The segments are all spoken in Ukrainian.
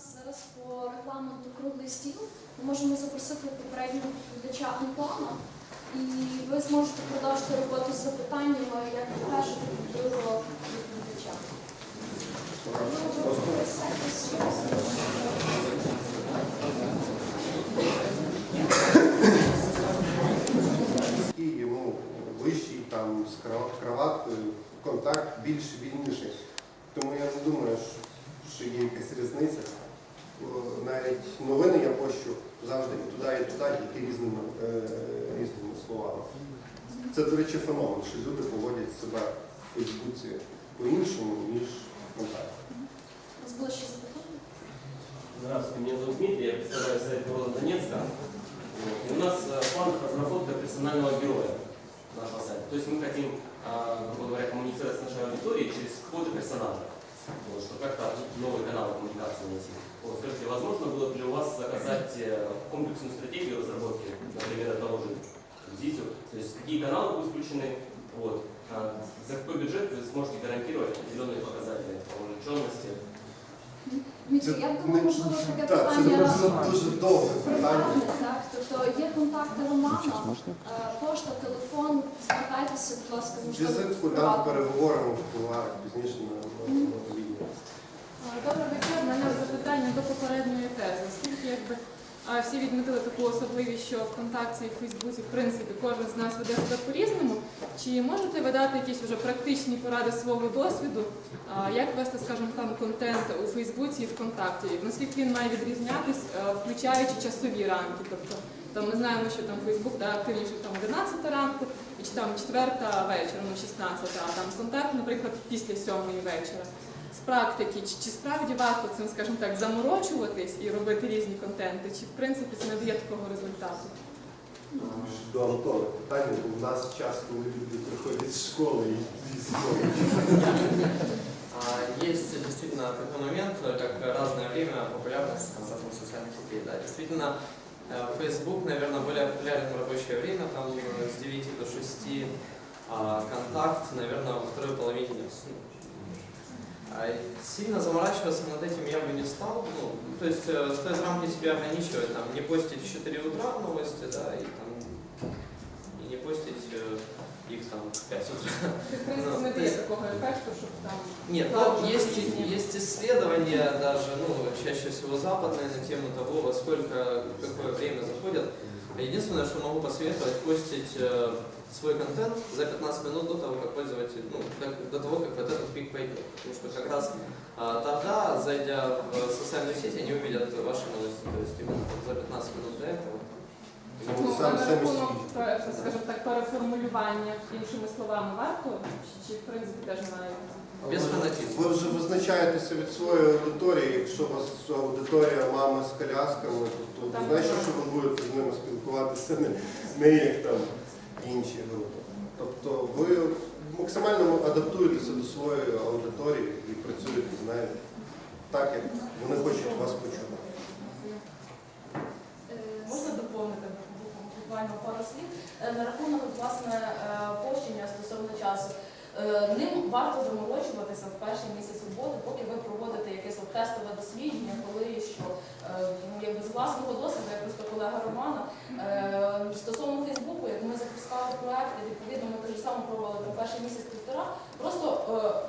нас зараз по регламенту круглий стіл. Ми можемо запросити попереднього доповідача Антона, і ви зможете продовжити роботу з запитаннями як так і доповідача. Йому вищий там з краваткою, контакт більш вільніший. Тому я не думаю, що є якась різниця. Бо Навіть новини я пощу завжди і туди, і туди, тільки різними, е, різними словами. Це, до речі, феномен, що люди поводять себе в Фейсбуці по-іншому, ніж ВКонтакті. У вас було ще запитання? Здравствуйте, меня зовут Дмитрий, я представляю сайт города Донецка. Вот. И у нас э, в планах разработка персонального героя нашего сайта. То есть мы хотим, а, грубо говоря, коммуницировать с нашей аудиторией через какого-то персонажа. Вот, чтобы как-то новый канал коммуникации найти. Вот, скажите, возможно было бы ли у вас заказать э, комплексную стратегию разработки, например, одного же ЗИСу? То есть какие каналы будут включены, вот, а, за какой бюджет вы сможете гарантировать определенные показатели по вовлеченности, Дмитрий, я думаю, можливо, таке Так, це питання дуже, дуже довге питання. приватне, так? Тобто є контакти Романа, е, пошта, телефон, звертайтеся, будь ласка, можливо, Візит куди приватно. переговоримо в кулуарах пізніше на, на, на відео. Добрий вечір. У мене запитання до попередньої тези. Оскільки якби всі відмітили таку особливість, що ВКонтакті і в Фейсбуці, в принципі, кожен з нас веде себе по-різному. Чи можете ви дати якісь вже практичні поради свого досвіду, як вести, скажімо, там контент у Фейсбуці і ВКонтакті? Наскільки він має відрізнятись, е, включаючи часові рамки? Тобто там ми знаємо, що там Фейсбук да, активніше там 11 ранку, і чи там 4 вечора, ну 16, а там контакт, наприклад, після 7 вечора з практики, чи, чи справді варто цим, скажімо так, заморочуватись і робити різні контенти, чи в принципі це не дає такого результату? До Антона питання, бо в нас час, коли люди приходять з школи і, і з школи. А, Есть действительно такой момент, как разное время популярность контактных социальных сетей. Да, действительно, э, Facebook, наверное, более популярен в рабочее время, там э, с 9 до 6, а контакт, наверное, во второй половине дня. А Сильно заморачиваться над этим я бы не стал. Ну, то есть э, стоит рамки себе ограничивать, там, не постить в 4 утра новости, да, и там и не постить э, их там в 5 утра. В принципі не дає такого ефекту, щоб там Нет, ну, есть, есть. есть исследования даже, ну, чаще всего западные на тему того, во сколько, какое время заходят. Единственное, что могу посоветовать, постить э, свой контент за 15 минут до того, как пользователь, ну, как- до того, как вот этот пик пойдет. Потому что как раз а, тогда, зайдя в социальную сеть, они увидят ваши новости. То есть именно за 15 минут до этого. Ну, сам- на самі рахунок, пе- скажімо так, переформулювання іншими словами варто, чи, чи в принципі теж має? Без. Ви вже визначаєтеся від своєї аудиторії. Якщо у вас аудиторія мами з колясками, то, то Там значить, що ви будете з ними спілкуватися не, не як там інші групи. Тобто ви максимально адаптуєтеся до своєї аудиторії і працюєте з нею так, як вони хочуть вас почути. Е, Можна доповнити буквально пару слів Е, на рахунок власне е, пощення стосовно часу. Е, Ним варто заморочуватися в перший місяць роботи, поки ви проводите якесь тестове дослідження, коли і що Е, ну, якби з власного досвіду, як просто колега Романа. Е, Стосовно Фейсбуку, як ми запускали проекти, відповідно, ми так само пробували там перший місяць-півтора, просто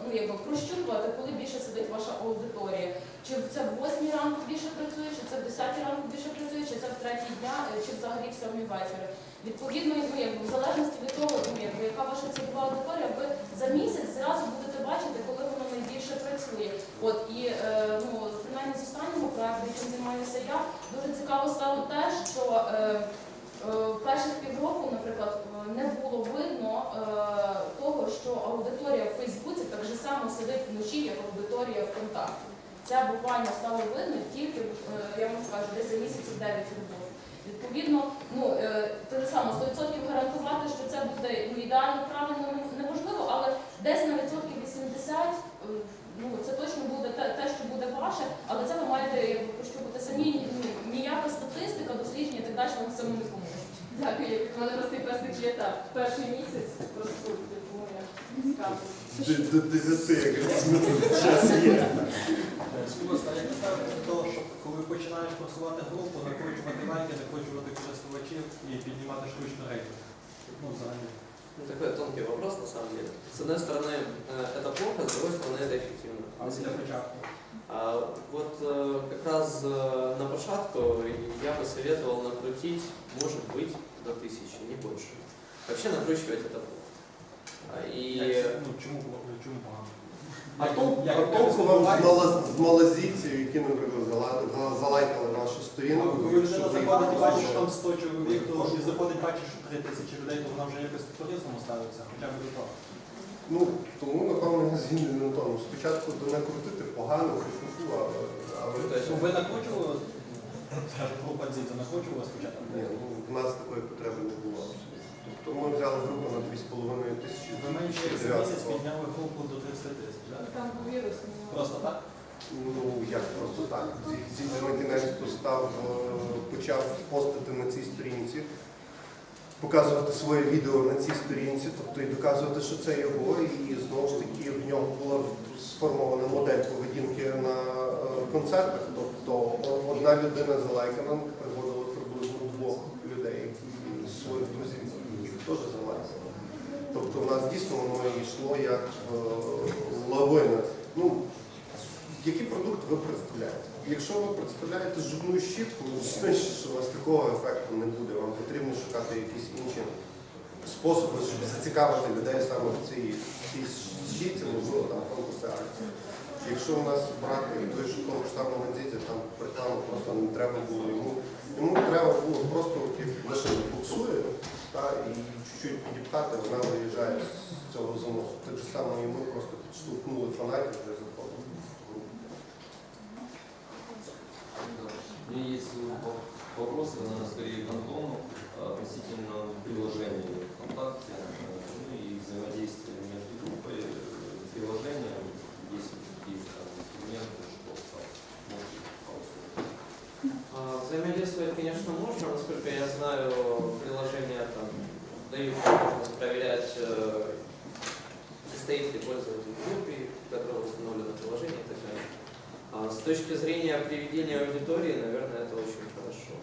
ну, якби прощупувати, коли більше сидить ваша аудиторія. Чи це в 8 ранку більше працює, чи це в 10 ранку більше працює, чи це в 3 дня, чи взагалі в 7 вечора. Відповідно, якби, в залежності від того, якби, яка ваша цільова аудиторія, ви за місяць зразу будете бачити, коли воно найбільше працює. От і е, ну, принаймні з останнього проекту, яким займаюся я, дуже цікаво стало те, що е, е, перших півроку, наприклад, не було видно е, того, що аудиторія в Фейсбуці так же само сидить вночі, як аудиторія ВКонтакті. Це буквально стало видно тільки, е, я вам скажу, десь за місяців 9 роботи. Відповідно, ну е, те саме 100% гарантувати, що це буде ну, ідеально правильно неможливо, але десь на відсотків 80, е, ну це точно буде те, те, що буде ваше, але це ви маєте якби, самі. Ну, ніяка статистика, дослідження і так далі вам в цьому не поможе. Дякую, як в мене просто якраз такий етап. Перший місяць розкрутки, тому я цікаво. До, до 9 якраз час є. Скажіть, а як ви ставитесь до коли починаєш просувати групу, накручувати лайки, накручувати користувачів і піднімати штучно рейтинг? Ну, взагалі. Ну, такой тонкий вопрос на самом деле. С одной стороны, э, это плохо, с другой стороны, это эффективно. А для початку? А вот э, как раз э, на початку я бы советовал накрутить, может быть, до тысячи, не больше. Вообще накручивать это плохо. А, И Як це- ну, чому, чому погано? А а ви толку вам з розвиваєтесь? з малазійців, які, наприклад, зала- зала- залайкали вашу Ну, сторінку. Коли людина ви заходить і бачить, що там 100 чоловік, то і заходить, бачить, що 3 тисячі людей, то вона вже якось по-різному ставиться, хоча б до того. Ну, тому, напевно, я згідний на тому. Спочатку до не крутити погано, фу-фу-фу, але, але Ну, ви накручували, скажімо, група дзідза накручувала спочатку? ні, ну, в нас такої потреби не було. Тобто ми взяли групу на 2,5 тисячі. Ви менше як за місяць підняли групу до 30 тисяч. Там вірус. ну, Просто так? Ну, як просто так. Кінець став, е, почав постити на цій сторінці, показувати своє відео на цій сторінці, тобто і доказувати, що це його, і знову ж таки в нього була сформована модель поведінки на е, концертах. Тобто одна людина за лайками приводила приблизно двох людей, які з своїх друзів, їх теж залайкали. Тобто в нас дійсно воно йшло як е, лавина. Ну, який продукт ви представляєте? Якщо ви представляєте зубну щітку, ну, значить, що у вас такого ефекту не буде. Вам потрібно шукати якісь інші способи, щоб зацікавити людей саме в цій, щітці, можливо, там конкурси акції. Якщо у нас брати той ж того ж самого Дзідзя, там реклами просто не треба було йому. Йому треба було просто як машина буксує та, і чуть-чуть підіпхати, вона виїжджає з цього заносу. Так же само і ми просто підштовхнули фанатів вже заходили. У меня есть во- вопросы, наверное, скорее к Антону а, относительно приложения ВКонтакте э, ну и взаимодействия между группой э, и приложением. Есть какие-то там инструменты, что там, можете пару слов? а, взаимодействовать, конечно, можно. Насколько я знаю, приложения там дают возможность проверять, э, состоит ли пользователь в группе, в которой установлено приложение и так далее. А с точки зрения приведения аудитории, наверное, это очень хорошо.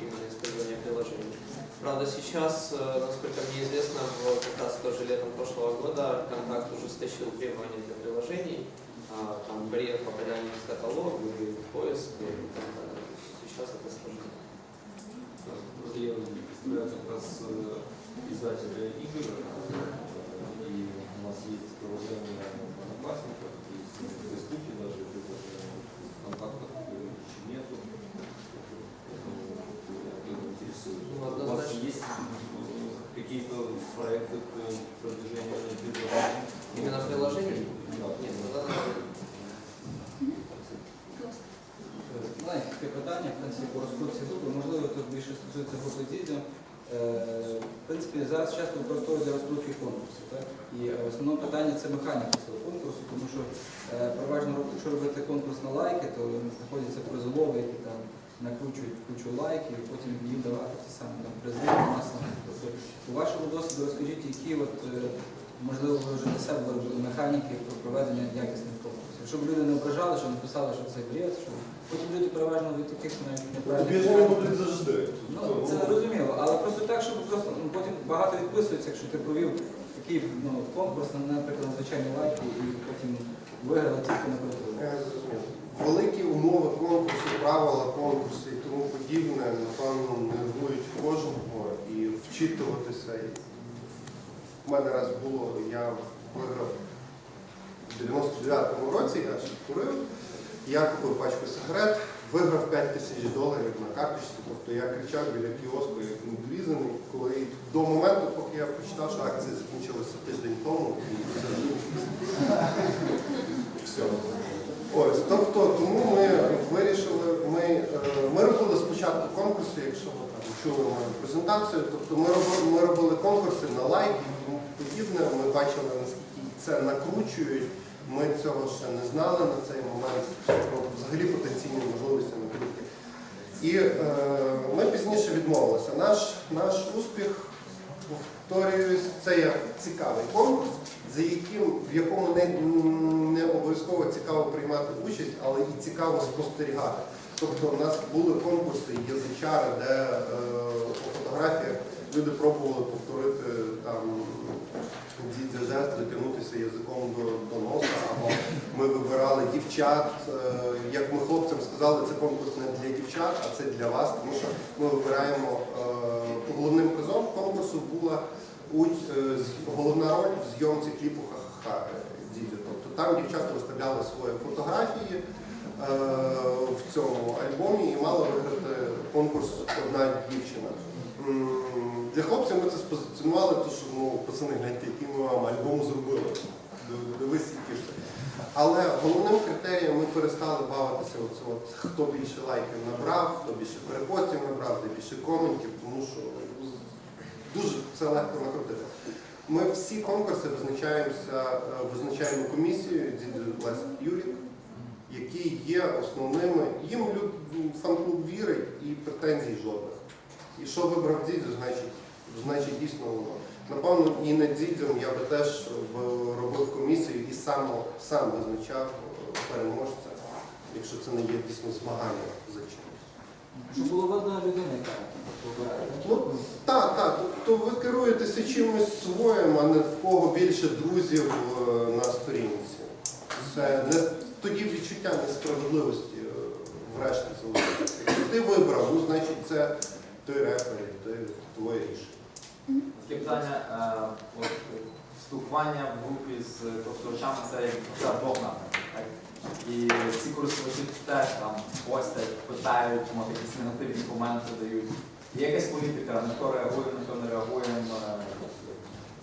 Именно использование приложений. Правда, сейчас, э, насколько мне известно, в- как раз тоже летом прошлого года контакт ужесточил требования для приложений. А, Там барьер попадания в каталог, или в поиск и так далее. Сейчас это. Просто я представляю как раз э, издателя игр, э, и у нас есть приложение в Одноклассниках, есть в Фейсбуке даже приложение, в контактах э, еще нету. Поэтому это интересует. Ну, У вас однозначно. есть э, какие-то проекты по продвижению приложений? Именно приложений? Да. Нет, ну, надо Знаєте, таке питання, в принципі, по розкрутці групи, можливо, тут більше стосується групи дітей. Е, В принципі, зараз часто використовують для розкрутки конкурсів. Так? І е, основне питання це механіка цього конкурсу, тому що е, переважно, якщо робити конкурс на лайки, то знаходяться призолови, які там накручують кучу лайків, і потім їм давати ті самі там призи. Тобто, у вашому досвіду розкажіть, які от, е, можливо, ви вже для себе виробили механіки про проведення якісних конкурсів. Щоб люди не ображали, щоб не писали, що це бред, що потім люди переважно від таких навіть неправильних. Обіжені будуть завжди. Ну, це зрозуміло, але просто так, щоб просто ну, потім багато відписується, якщо ти провів такий ну, конкурс, наприклад, на звичайні лайки, і потім виграли тільки на. Я зрозумів. Великі умови конкурсу, правила конкурсу і тому подібне, напевно, нервують кожного і вчитуватися. У мене раз було, я виграв в 99-му році, я ще курив, я купив пачку сигарет, виграв 5 тисяч доларів на карточці, тобто я кричав біля кіоску, як інклюзивний, коли до моменту, поки я прочитав, що акція закінчилася тиждень тому, і це все. Ось, тобто, тому ми вирішили, ми, е, ми робили спочатку конкурси, якщо ви там чули мою презентацію, тобто ми робили, ми робили конкурси на лайки і тому подібне. Ми бачили, наскільки це накручують. Ми цього ще не знали на цей момент, про взагалі потенційні можливості накрутки. І е, ми пізніше відмовилися. Наш, наш успіх, повторююсь, це є цікавий конкурс, за яким, в якому не, не обов'язково цікаво приймати участь, але і цікаво спостерігати. Тобто у нас були конкурси язичари, де е, по фотографіях люди пробували повторити там дідзя жест, дотягнутися язиком до, до носа, або ми вибирали дівчат. Е, Як ми хлопцям сказали, це конкурс не для дівчат, а це для вас, тому що ми вибираємо е, головним призом конкурсу була е, головна роль в зйомці кліпу Ха-ха дідя. Тобто там дівчата виставляли свої фотографії в цьому альбомі і мала виграти конкурс одна дівчина. Для хлопців ми це спозиціонували, тому що ну, пацани, гляньте, який ми вам альбом зробили. Дивись, які ж. Але головним критерієм ми перестали бавитися, оце от, хто більше лайків набрав, хто більше перепостів набрав, де більше коментів, тому що дуже це легко накрутити. Ми всі конкурси визначаємося, е, визначаємо комісією дід Лесь Юрік, які є основними. Їм фан-клуб вірить і претензій жодних. І що вибрав Дідзю, значить, значить дійсно воно. Напевно, і не Дідзем я би теж робив комісію і сам, сам визначав е, переможця, якщо це не є дійсно змагання за чимось. Щоб було видно людина, яка вибирає. Ну, Так, так. Тобто ви керуєтеся чимось своїм, а не в кого більше друзів е, на сторінці. Це не тоді відчуття несправедливості е, врешті залишиться. Ти вибрав, ну значить це той рефері, ти твоє рішення. Таке питання, е, от, спілкування в групі з користувачами це як це двох І ці користувачі теж там постять, питають, може якісь негативні коменти дають. Є якась політика, на хто реагує, на хто не реагує. е,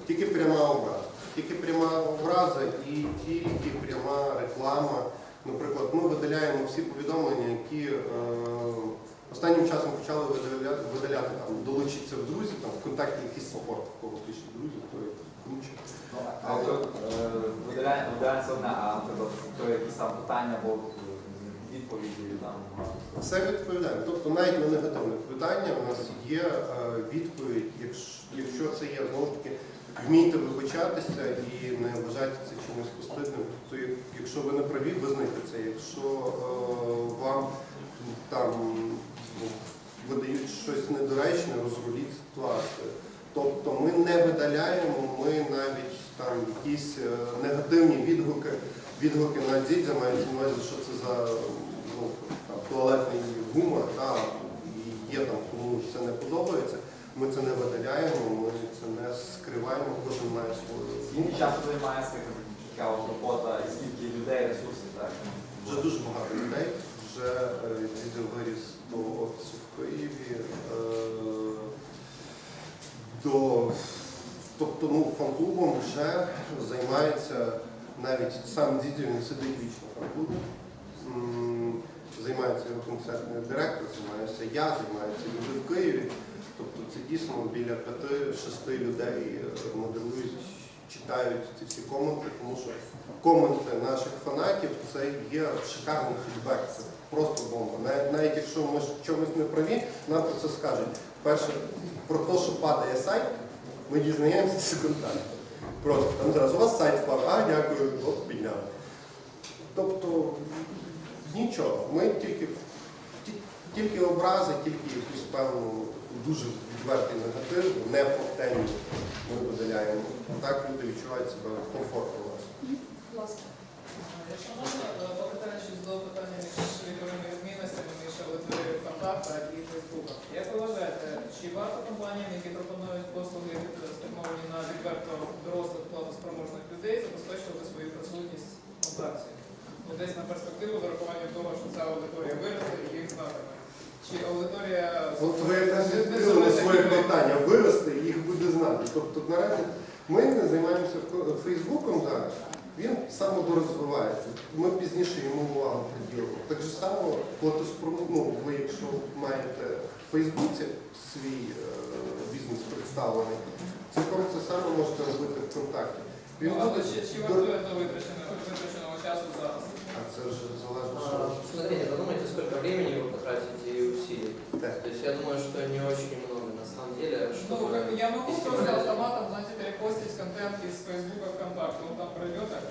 Тільки пряма образа. Тільки пряма образа і тільки пряма реклама. Наприклад, ми видаляємо всі повідомлення, які е, останнім часом почали видаляти, видаляти там, долучитися в друзі, там ВКонтакті якийсь спорт, в кого пише друзі, то круче. Ну, а то е, одне, а наприклад, то якісь там питання або е, відповіді там. Все відповідаємо. Тобто навіть на негативне питання у нас є е, відповідь, якщо, якщо це є знову ж таки, вмійте вибачатися і не вважайте це чимось постидним. Тобто, як- якщо ви не праві, визнайте це. Якщо е, вам там видають щось недоречне, розруліть ситуацію. Тобто ми не видаляємо, ми навіть там якісь е, негативні відгуки, відгуки на дідзя мають на увазі, що це за ну, там, туалетний гумор, та, і є там кому це не подобається. Ми це не видаляємо, ми це не скриваємо, кожен має свою. Скільки часу займає така робота і скільки людей, ресурсів, так? Вже дуже багато людей. Вже е, виріс до офісу Києві. Е, до, тобто ну, фан-клубом вже займається навіть сам дідзя, він сидить вічно фан-клубі. М, Займається його концертний директор, займаюся я, займаються люди в Києві. Тобто це дійсно біля п'яти-шести людей е, модерують, читають ці всі коменти, тому що коменти наших фанатів це є шикарний фідбек. Це просто бомба. Навіть, навіть якщо ми чомусь не праві, нам про це скажуть. Перше, про те, що падає сайт, ми дізнаємося секундально. Просто там зараз у вас сайт впав, а дякую, от підняли. Тобто нічого, ми тільки, тільки образи, тільки якусь певну дуже відвертий негатив, не по темі ми видаляємо. Так люди відчувають себе комфортно у нас. Будь ласка. Якщо можна е, попитання до питання між віковими відмінностями між аудиторією ВКонтакта і Фейсбука. Як ви вважаєте, чи варто компаніям, які пропонують послуги спрямовані на відверто дорослих платоспроможних людей, забезпечувати свою присутність в ВКонтакті? Ну, десь на перспективу з урахуванням того, що ця аудиторія виросте і їх знатиме. Чи аудиторія От ви зробить своє питання, виросте і їх буде знати. Тобто наразі ми не займаємося Фейсбуком зараз, він самодорозвивається. Ми пізніше йому увагу приділимо. Так же само ну, ви якщо маєте в Фейсбуці свій е, бізнес представлений, цілком це саме можете робити ВКонтакті. Він Ну, але буде чи, чи до- вартує витраченого, витраченого часу зараз? А це вже залежно, що А, Смотрите, подумайте, сколько времени вы потратите и усилий. Так. То есть я думаю, что не очень много на самом деле, Ну, чтобы... как бы я могу если просто брать- автоматом, знаете, перепостить контент из Фейсбука ВКонтакте, он там пройдет так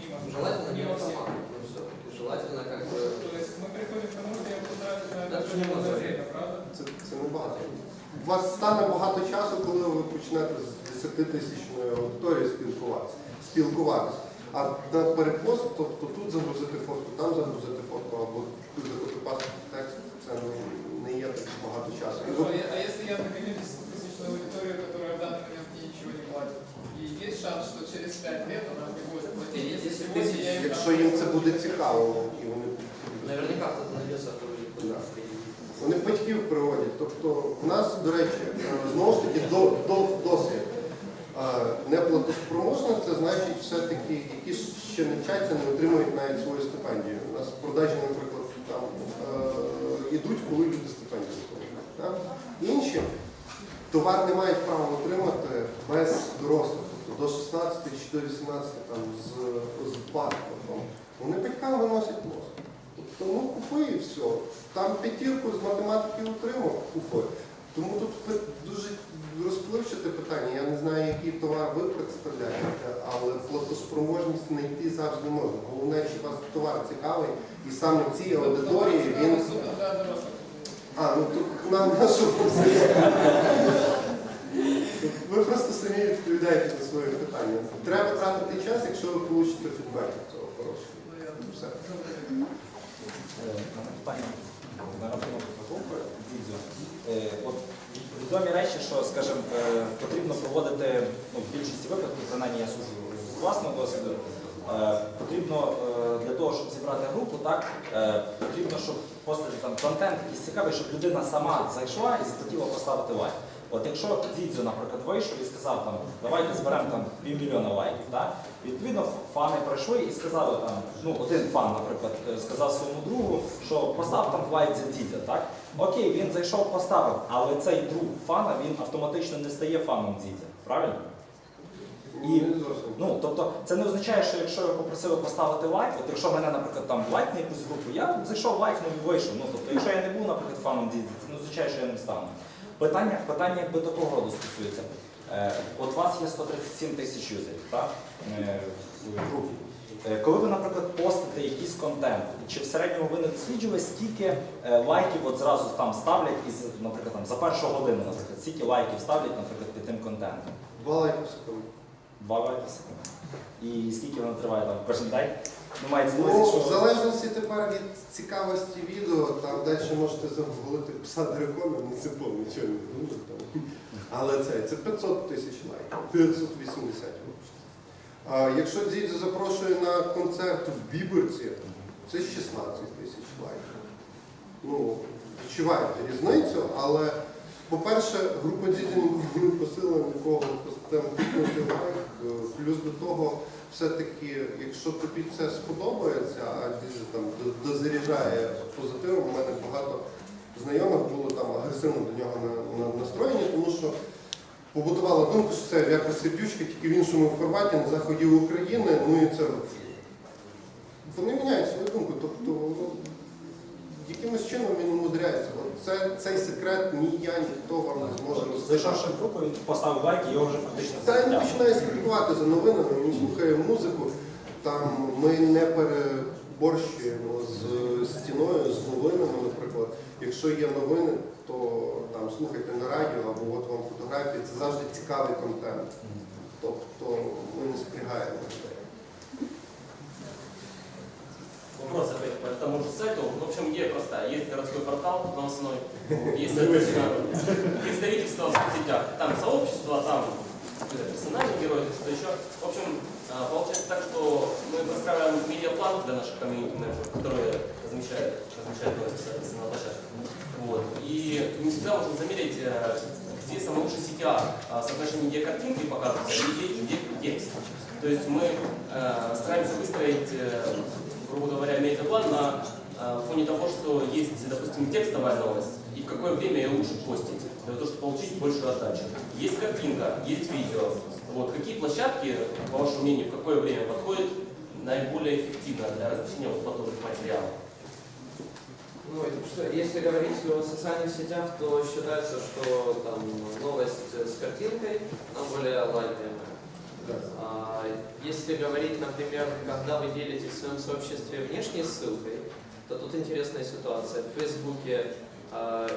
мимо? Желательно не мимо всех. автоматом, все-таки. Желательно как бы... То есть мы приходим к тому, что я буду тратить на Да, это что не очень много надо. время, правда? Це, це небагато. У вас стане багато часу, коли ви почнете з 10 тисячною аудиторією спілкуватися. спілкуватися. А на перепост, тобто тут загрузити фотку, там загрузити фотку, або тут закопіпасти текст, це не, не є так багато часу. І Хорошо, ви- а если я наберу 10-тысячную аудиторию, которая в данный момент мне ничего не платит, и есть шанс, что через 5 лет она мне будет платить, если 10 сегодня тысяч, я им Якщо їм це буде цікаво, і вони Наверняка кто-то найдется, кто будет Да. следить. Вони батьків приводять. Тобто в нас, до речі, е, знову ж таки до, до, досвід. Неплатоспроможне це значить все-таки, які ще не вчаться, не отримують навіть свою стипендію. У нас продажі, наприклад, там е, ідуть, коли люди стипендію отримують. Інші товар не мають права отримати без дорослих, тобто до 16 чи до 18 там, з, з паспортом. Вони батькам виносять мозок. Тобто, ну купи і все. Там п'ятірку з математики отримав, купи. Тому тут дуже розпливчате питання. Я не знаю, який товар ви представляєте, але платоспроможність знайти завжди можна. Головне, чи вас товар цікавий, і саме цій аудиторії він. Суто для дорослых. А, ну тут нам на що Ви просто самі відповідаєте на своє питання. Треба тратити час, якщо ви получите фідбек від цього хорошого. Ну, я Все. Е, Питання на рахунок Е, От відомі речі, що, скажімо, е, потрібно проводити ну, в більшості випадків, принаймні я суджу з власного досвіду. е, Потрібно е, для того, щоб зібрати групу, так потрібно, щоб постати там контент якийсь цікавий, щоб людина сама зайшла і захотіла поставити лайк. От якщо Дідзю, наприклад, вийшов і сказав там, давайте зберемо там півмільйона лайків, так? Відповідно, фани прийшли і сказали там, ну один фан, наприклад, е, сказав своєму другу, що постав там лайк за Дідзя, так? Окей, він зайшов, поставив, але цей друг фана він автоматично не стає фаном Дідзя, правильно? І, ну, тобто, це не означає, що якщо я попросив поставити лайк, от якщо мене, наприклад, там лайк на якусь групу, я зайшов лайкнув і вийшов. Ну, тобто, якщо я не був, наприклад, фаном Дідзя, це не означає, що я не стану. Питання, питання якби такого роду стосується. Е, от у вас є 137 тисяч юзерів, так? Е, в групі. Е, Коли ви, наприклад, постите якийсь контент, чи в середньому ви не досліджували, скільки лайків от зразу там ставлять із, наприклад, там, за першу годину, наприклад, скільки лайків ставлять, наприклад, під тим контентом? Два лайки в секунду. Два лайки в секунду. І скільки воно триває там кожен день? Ну, мається на Ну, в що... залежності тепер від цікавості відео, там далі можете загуглити пса дракона, не це повно, нічого не буде там. Але це, це 500 тисяч лайків, 580 вибачте. А якщо Дзідзю запрошує на концерт в Біберці, це 16 тисяч лайків. Ну, відчуваєте різницю, але, по-перше, група Дзідзю не просила нікого. Е, Плюс до того, все-таки, якщо тобі це сподобається, а Дзідзю там дозаряджає позитивом, у мене багато знайомих було там агресивно до нього на, на, настроєні, тому що побудувала думку, що це Вірка Сердючка, тільки в іншому форматі на заході України, ну і це вони міняють свою думку. Тобто, якимось чином він умудряється. От це, цей секрет ні я, ніхто вам не зможе розказати. Зайшовши в групу, він поставив лайк і його вже фактично Та він починає слідкувати за новинами, він слухає музику. Там ми не переборщуємо з стіною, з новинами, наприклад. Якщо є новини, то там слухайте на радіо або от вам фотографії, це завжди цікавий контент. Тобто ми не спрягаємо Вопрос опять по тому же сайту. В общем, идея простая. Есть городской портал новостной, есть, соответственно, представительство в соцсетях. Там сообщество, там какой-то персональный герой, что еще. В общем, а, получается так, что мы простраиваем медиаплан для наших комьюнити-менеджеров, которые размещают, размещают новости, соответственно, на площадке. Вот. И не всегда можно замерить, э, где самый лучший CTR, а, соотношение, где картинки показываются, и где, где текст. То есть мы э, стараемся выстроить э, грубо говоря, медиаплан на э, фоне того, что есть, допустим, текстовая новость, и в какое время ее лучше постить, для того, чтобы получить большую отдачу. Есть картинка, есть видео. Вот. Какие площадки, по вашему мнению, в какое время подходят наиболее эффективно для размещения вот подобных материалов? Ну, что, если говорить о социальных сетях, то считается, что там новость с картинкой, она более лайкаемая. А, Если говорить, например, когда вы делитесь в своем сообществе внешней ссылкой, то тут интересная ситуация. В Фейсбуке а,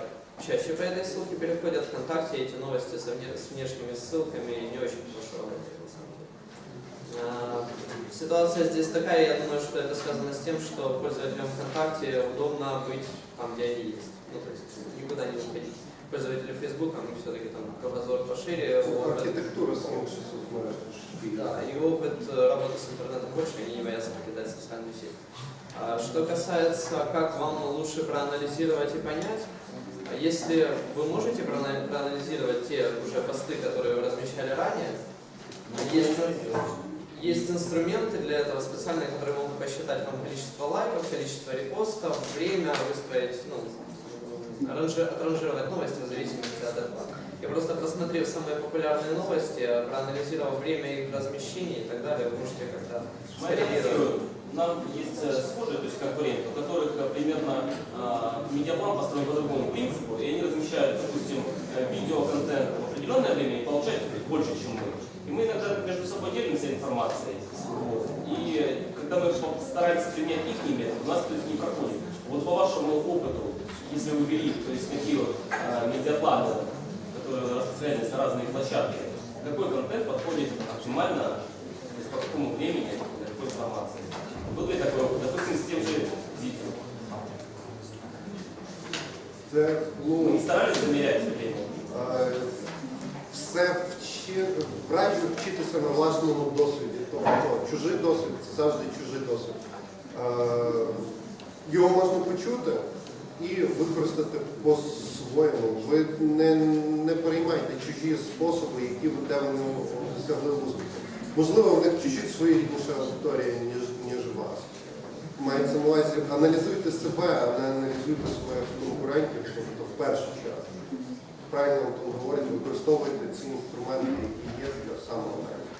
чаще по этой ссылке переходят ВКонтакте, эти новости с внешними ссылками не очень хорошо. А, Ситуация здесь такая, я думаю, что это связано с тем, что пользователям ВКонтакте удобно быть там, где они есть. Ну, то есть никуда не уходить. Пользователи Фейсбука, они все-таки там кругозор пошире, Архітектура з інших соцмереж. да, и опыт э, работы с интернетом больше, они не боятся покидать социальную сеть. А Что касается, как вам лучше проанализировать и понять, а если вы можете проана- проанализировать те уже посты, которые вы размещали ранее, есть, есть инструменты для этого специальные, которые могут посчитать вам количество лайков, количество репостов, время, выстроить, ну, отранжировать новости в зависимости от этого. И просто просмотрев самые популярные новости, проанализировав время их размещения и так далее, вы можете как-то скоррелировать. Нам есть э, схожие, то есть варианты, у которых э, примерно э, медиаплан построен по другому принципу, и они размещают, допустим, э, видеоконтент в определенное время и получают больше, чем мы. И мы иногда между собой делимся информацией. И когда мы стараемся применять их метод, у нас то есть, не проходит. Вот по вашему опыту, если вы ввели, то есть какие вот, э, медиапланы, которые распространяются на разные площадки, какой контент подходит оптимально, то есть по какому времени, для какой информации. Был ли такой опыт, допустим, с тем же видео? Це, Мы ну, не старались замерять время? Е, все вчи... раджу вчитися на власному досвіді. Тобто чужий досвід це завжди чужий досвід. Е, Його можна почути і використати по-своєму. Ви не, не переймайте чужі способи, які ви- де вони досягли успіху. Можливо, в них чуть-чуть своєрідніша аудиторія, ніж, ніж вас. Мається на увазі, аналізуйте себе, а не аналізуйте своїх конкурентів, тобто в першу чергу правильно Антон говорить, використовуйте ці інструменти, які є для самоаналізу.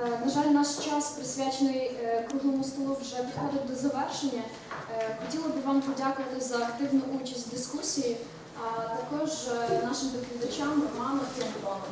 Е, На жаль, наш час присвячений е, круглому столу вже підходить до завершення. Е, Хотіла би вам подякувати за активну участь в дискусії, а також нашим доповідачам Роману і Антону.